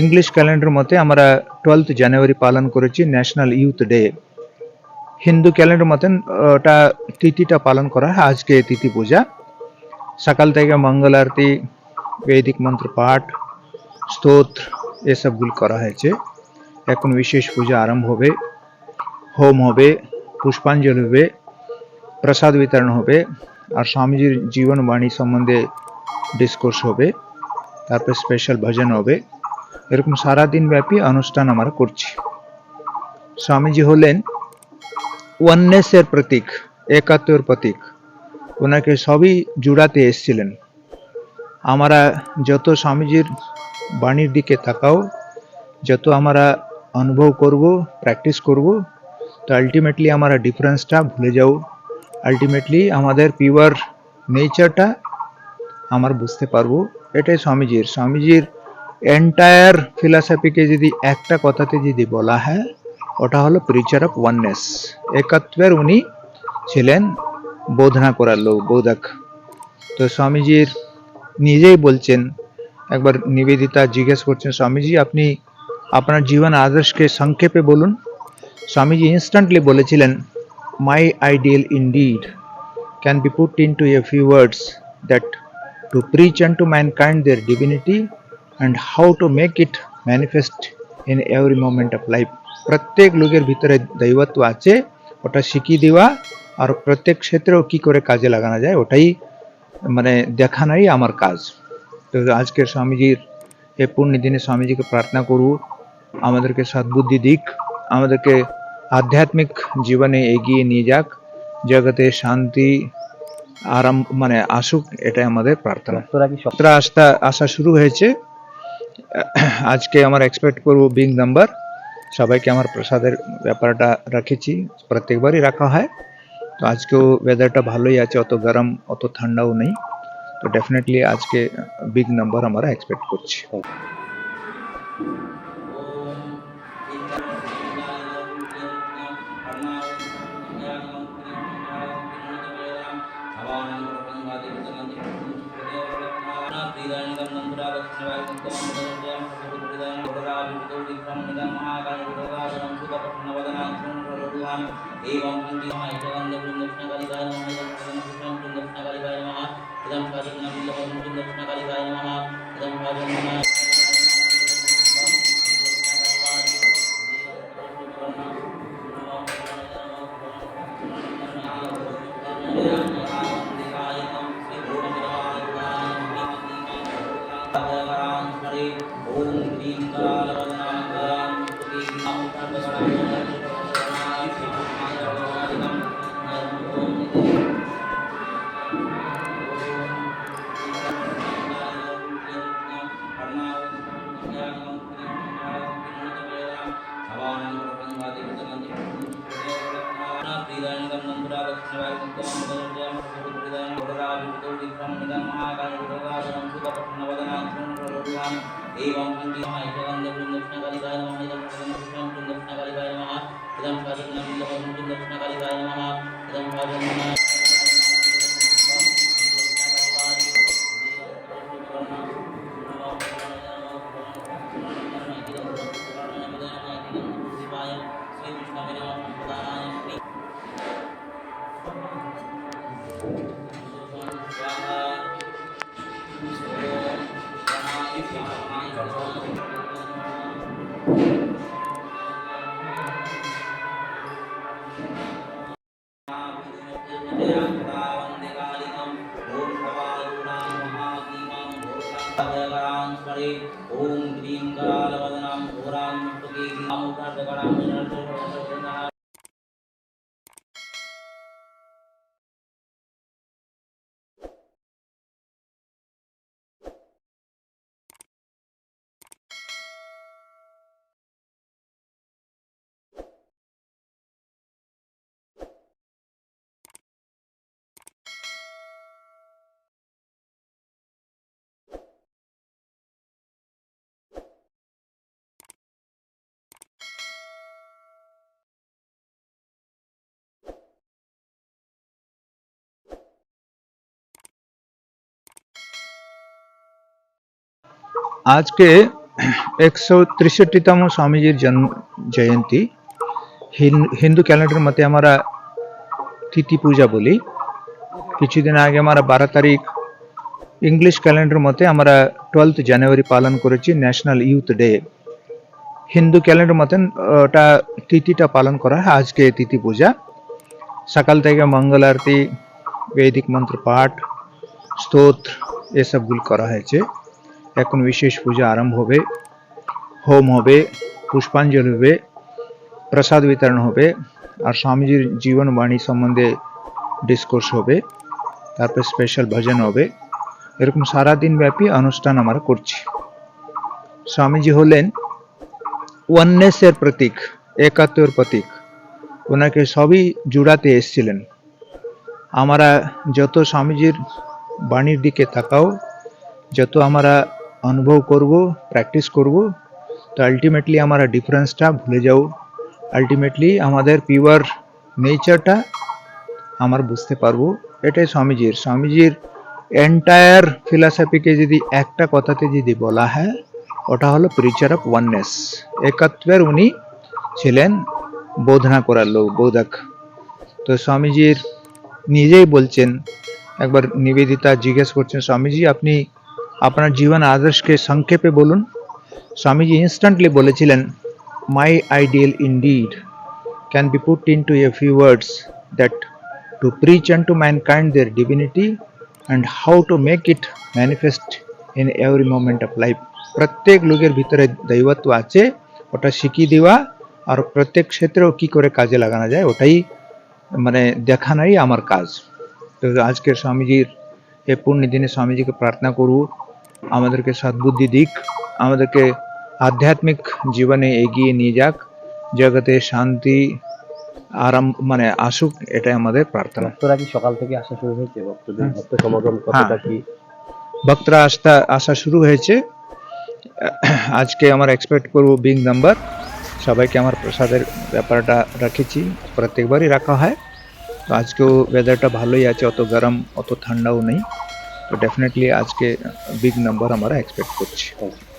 English calendar মতে আমরা twelfth January পালন করেছি national youth day Hindu calendar মতে, ওটা তিথিটা পালন করা হয়, আজকে তিথি পূজা। সকাল থেকে মঙ্গল আরতি, বৈদিক মন্ত্র পাঠ, স্তোত্র এসবগুলো করা হয়েছে। এখন বিশেষ পূজা আরম্ভ হবে, হোম হবে, পুষ্পাঞ্জলি হবে, প্রসাদ বিতরণ হবে, আর স্বামীজির জীবনবাণী সম্বন্ধে ডিসকোর্স হবে, তারপর স্পেশাল ভজন হবে। এরকম সারাদিন ব্যাপী অনুষ্ঠান আমরা করছি। স্বামীজি হলেন ওয়াননেসের প্রতীক, একাত্তর প্রতীক। ওনাকে সবই জুড়াতে এসেছিলেন। আমরা যত স্বামীজির বাণীর দিকে তাকাও, যত আমরা অনুভব করব, প্র্যাকটিস করব, তো আলটিমেটলি আমরা ডিফারেন্সটা ভুলে যাও। আলটিমেটলি আমাদের পিওর নেচারটা আমরা বুঝতে পারব। এটাই স্বামীজির। স্বামীজির এন্টায়ার ফিলসফিকে যদি একটা কথাতে যদি বলা হয়, ওটা হলো প্রিচার অফ ওয়াননেস একত্বের উনি ছিলেন বোধনা করার লোক, বোধক। তো স্বামীজির নিজেই বলছেন, একবার নিবেদিতা জিজ্ঞেস করছেন, স্বামীজি, আপনি আপনার জীবন আদর্শকে সংক্ষেপে বলুন। স্বামীজি ইনস্ট্যান্টলি বলেছিলেন my ideal indeed can be put into a few words that to preach and to mankind their divinity and how to make it manifest in every moment of life প্রত্যেক লোকের ভিতরে দৈবত্ব আছে ওটা শিখিয়ে দেওয়া আর প্রত্যেক ক্ষেত্রেও কি করে কাজে লাগানো যায় ওটাই মানে দেখানোই আমার কাজ। তো আজকের স্বামীজির এই পুণ্য দিনে স্বামীজিকে প্রার্থনা করব আমাদেরকে সদ্বুদ্ধি দিক আমাদেরকে আধ্যাত্মিক জীবনে এগিয়ে নিয়ে যাক জগতে শান্তি আরাম মানে আসুক এটাই আমাদের প্রার্থনা। আসতে আসা শুরু হয়েছে। আজকে আমার এক্সপেক্ট করব বিগ নাম্বার সবাইকে আমার প্রসাদের ব্যাপারটা রেখেছি, প্রত্যেকবারই রাখা হয়। তো আজকেও ওয়েদারটা ভালোই আছে, অত গরম, অত ঠান্ডাও নেই। তো ডেফিনেটলি আজকে বিগ নাম্বার আমরা এক্সপেক্ট করছি। एवं कुंडिमा इदं दक्षिणकालिकाय नमः इदं कुंडिमा दक्षिणकालिकाय नमः इदं कालिकाय नमः इदं दक्षिणकालिकाय नमः इदं कालिकाय नमः ओम क्रीम काल Gracias. एवं नमः दक्षिणकालिकाय नमः इदं कृष्णं दक्षिणकालिकाय नमः इदं कालिकाय नमः इदं कालिकाय नमः ओम ह्रीं करालवदनां घोरां আজকে একশো তেষট্টিতম স্বামীজির জন্ম জয়ন্তী। হিন- হিন্দু ক্যালেন্ডার মতে আমরা তিথি পূজা বলি। কিছুদিন আগে আমরা বারো তারিখ ইংলিশ ক্যালেন্ডার মতে আমরা টুয়েলথ জানুয়ারি পালন করেছি, national youth day. Hindu calendar মতন ওটা তিথিটা পালন করা হয়, আজকে তিথি পূজা। সকাল থেকে মঙ্গল আরতি, বৈদিক মন্ত্র পাঠ, স্তোত্র এসবগুলো করা হয়েছে। এখন বিশেষ পূজা আরম্ভ হবে, হোম হবে, পুষ্পাঞ্জলি হবে, প্রসাদ বিতরণ হবে, আর স্বামীজির জীবনবাণী সম্বন্ধে ডিসকোর্স হবে, তারপর স্পেশাল ভজন হবে। এরকম সারাদিন ব্যাপী অনুষ্ঠান আমরা করছি। স্বামীজি হলেন ওয়াননেসের প্রতীক, একাত্তর প্রতীক। ওনাকে সবই জুড়াতে এসেছিলেন। আমরা যত স্বামীজির বাণীর দিকে তাকাও, যত আমরা অনুভব করব প্র্যাকটিস করব তো আলটিমেটলি আমরা ডিফারেন্সটা ভুলে যাও আলটিমেটলি আমাদের পিওর নেচারটা আমরা বুঝতে পারব এটাই স্বামীজির স্বামীজির এন্টায়ার ফিলসফিকে যদি একটা কথাতে যদি বলা হয় ওটা হলো প্রিচার অফ ওয়াননেস একত্বের উনি ছিলেন বোধনা করার লোক বোধক তো স্বামীজির নিজেই বলছেন একবার নিবেদিতা জিজ্ঞেস করছেন স্বামীজি আপনি আপনার জীবন আদর্শকে সংক্ষেপে বলুন স্বামীজি ইনস্ট্যান্টলি বলেছিলেন my ideal indeed can be put into a few words that to preach unto mankind their divinity and how to make it manifest in every moment of life. প্রত্যেক লোকের ভিতরে দৈবত্ব আছে ওটা শিখিয়ে দেওয়া আর প্রত্যেক ক্ষেত্রেও কি করে কাজে লাগানো যায় ওটাই মানে দেখানোই আমার কাজ তো আজকের স্বামীজির এই পূর্ণ দিনে স্বামীজিকে প্রার্থনা করব আমাদেরকে সদ্বুদ্ধি দিক আমাদেরকে আধ্যাত্মিক জীবনে এগিয়ে নিয়ে যাক জগতে শান্তি আরাম মানে আসুক এটাই আমাদের প্রার্থনা। ভক্তরা কি সকাল থেকে আসা শুরু হয়েছে? ভক্তদের হ্যাঁ। ভক্ত সমাগম কতটা হ্যাঁ। কি? ভক্তরা আসতে আসা শুরু হয়েছে। আজকে আমার এক্সপেক্ট করব বিং নাম্বার সবাইকে আমার প্রসাদের ব্যাপারটা রেখেছি। প্রত্যেকবারই রাখা হয়। তো আজকেও ওয়েদারটা ভালোই আছে অত গরম অত ঠান্ডাও নেই। তো ডেফিনেটলি আজকে বিগ নাম্বার আমরা এক্সপেক্ট করছি Thank you.